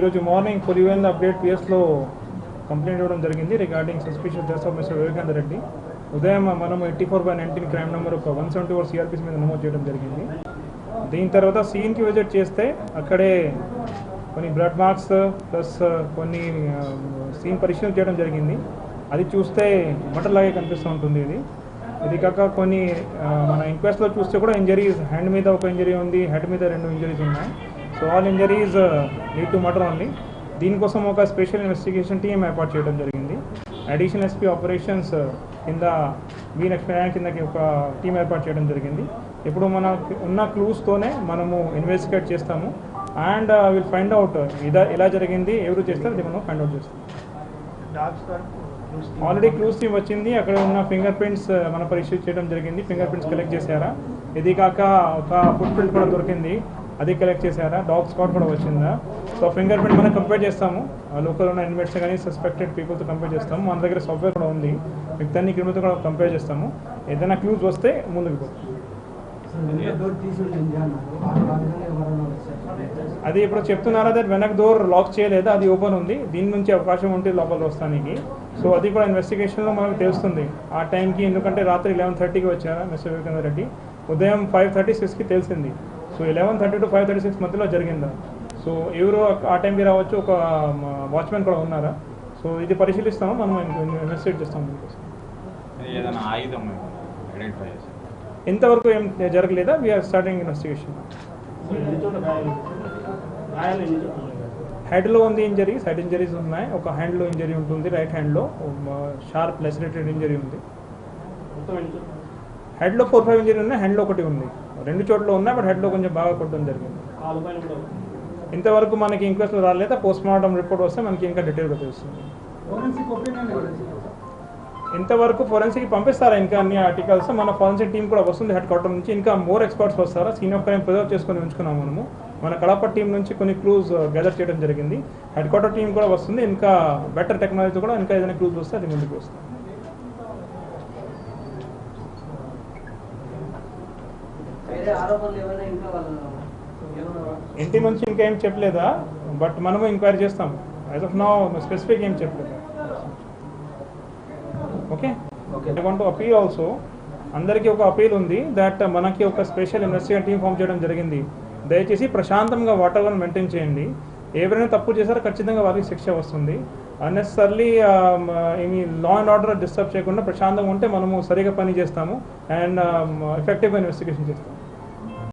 ఈరోజు మార్నింగ్ కొలివేల్ అప్డేట్ పిఎస్లో కంప్లైంట్ ఇవ్వడం జరిగింది regarding suspicious death of mister Vivekananda Reddy. ఉదయం మనం eighty four by nineteen crime number ఒక వన్ సెవెంటీ ఫోర్ సిఆర్పిస్ మీద నమోదు చేయడం జరిగింది. దీని తర్వాత సీన్కి విజిట్ చేస్తే అక్కడే కొన్ని బ్లడ్ మార్క్స్ ప్లస్ కొన్ని సీన్ పరిశీలన చేయడం జరిగింది. అది చూస్తే మటర్ లాగే కనిపిస్తూ ఉంటుంది ఇది. ఇది కాక కొన్ని మన ఇంక్వెస్ట్లో చూస్తే కూడా ఇంజరీస్ హ్యాండ్ మీద ఒక ఇంజరీ ఉంది హెడ్ మీద రెండు ఇంజరీస్ ఉన్నాయి. So all injuries lead to murder only దీనికోసం ఒక స్పెషల్ ఇన్వెస్టిగేషన్ టీం ఏర్పాటు చేయడం జరిగింది. అడిషనల్ ఎస్పీ ఆపరేషన్స్ కింద బి లక్ష్మీనారాయణ కిందకి ఒక టీం ఏర్పాటు చేయడం జరిగింది. ఇప్పుడు మన ఉన్న క్లూస్తోనే మనము ఇన్వెస్టిగేట్ చేస్తాము. అండ్ విల్ ఫైండ్ అవుట్ ఇదా ఎలా జరిగింది ఎవరు చేస్తారు అది మనం ఫైండ్ అవుట్ చేస్తాం. ఆల్రెడీ క్లూస్ టీమ్ వచ్చింది. అక్కడ ఉన్న ఫింగర్ ప్రింట్స్ uh, మన పరీక్ష చేయడం జరిగింది. ఫింగర్ ప్రింట్స్ కలెక్ట్ చేశారా? ఇది కాక ఒక ఫుట్ ప్రింట్ కూడా దొరికింది. అది కలెక్ట్ చేశారా? డాగ్ స్కాట్ కూడా వచ్చిందా? సో ఫింగర్ ప్రింట్ మనం కంపేర్ చేస్తాము. లోకల్ ఉన్న ఇన్వెట్స్ కానీ సస్పెక్టెడ్ పీపుల్తో కంపేర్ చేస్తాము. మన దగ్గర సాఫ్ట్వేర్ కూడా ఉంది. మిగతాన్ని క్రిమితో కూడా కంపేర్ చేస్తాము. ఏదైనా క్లూస్ వస్తే ముందుకు పోతాం డోర్ తీసి ఉంటుంది అన్నారు ఆ భాగంగా ఎవరైనా వచ్చారు అది ఇప్పుడు చెప్తున్నారా దట్ వెనక్ డోర్ లాక్ చేయలేదు? అది ఓపెన్ ఉంది. దీని నుంచి అవకాశం ఉంటే లోపల వస్తానికి సో అది కూడా ఇన్వెస్టిగేషన్లో మనకు తెలుస్తుంది. ఆ టైంకి ఎందుకంటే రాత్రి లెవెన్ థర్టీకి వచ్చారా మిస్టర్ వివేకానంద రెడ్డి? ఉదయం ఫైవ్ థర్టీ సిక్స్కి తెలిసింది. So eleven thirty to five thirty six మధ్యలో జరిగిందా? సో ఎవరు ఆ టైంకి రావచ్చు ఒక వాచ్మెన్ కూడా ఉన్నారా? సో ఇది పరిశీలిస్తాము. మనం ఇన్వెస్టిగేట్ చేస్తాం ఇంతవరకు ఏం జరగలేదా? వీఆర్ స్టార్టింగ్ ఇన్వెస్టిగేషన్ హెడ్లో ఉంది ఇంజరీస్ హెడ్ ఇంజరీస్ ఉన్నాయి. ఒక హ్యాండ్లో ఇంజరీ ఉంటుంది రైట్ హ్యాండ్లో షార్ప్ లెసిరేటెడ్ ఇంజరీ ఉంది. హెడ్లో ఫోర్ ఫైవ్ ఇంజరీ ఉన్నాయి హ్యాండ్లో ఒకటి ఉంది. రెండు చోట్ల ఉన్నాయి బట్ హెడ్లో కొంచెం బాగా కొట్టడం జరిగింది. ఇంతవరకు మనకి ఇంక్వెస్ట్లో రాలేదా? పోస్ట్ మార్టం రిపోర్ట్ వస్తే మనకి ఇంకా డీటెయిల్గా తెలుస్తుంది. ఇంతవరకు ఫోరెన్సిక్ పంపిస్తారా? ఇంకా అన్ని ఆర్టికల్స్ మన ఫోరెన్సిక్ టీం కూడా వస్తుంది హెడ్ క్వార్టర్ నుంచి. ఇంకా మోర్ ఎక్స్పర్ట్స్ వస్తారా? సీన్ ఆఫ్ క్రైమ్ ప్రిజర్వ్ చేసుకొని ఉంచుకున్నాం మనము. మన కడప టీం నుంచి కొన్ని క్లూస్ గ్యాదర్ చేయడం జరిగింది. హెడ్ క్వార్టర్ టీం కూడా వస్తుంది. ఇంకా బెటర్ టెక్నాలజీ కూడా ఇంకా ఏదైనా క్లూస్ వస్తే అది ముందుకు వస్తుంది. ఇంటి నుంచి ఇంకా ఏం చెప్పలేదా? బట్ మనము ఎంక్వైరీ చేస్తాం యాజ్ ఆఫ్ నౌ స్పెసిఫిక్ ఏం చెప్పలేదు? Okay. I want appeal also అందరికీ ఒక అపీల్ ఉంది దట్ మనకి ఒక స్పెషల్ ఇన్వెస్టిగేషన్ టీం ఫామ్ చేయడం జరిగింది. దయచేసి ప్రశాంతంగా వాతావరణం మెయింటైన్ చేయండి. ఎవరైనా తప్పు చేశారో ఖచ్చితంగా వారికి శిక్ష వస్తుంది. అన్నెసర్లీ ఏమి లా అండ్ ఆర్డర్ డిస్టర్బ్ చేయకుండా ప్రశాంతంగా ఉంటే మనము సరిగా పని చేస్తాము. అండ్ ఎఫెక్టివ్గా ఇన్వెస్టిగేషన్ చేస్తాము.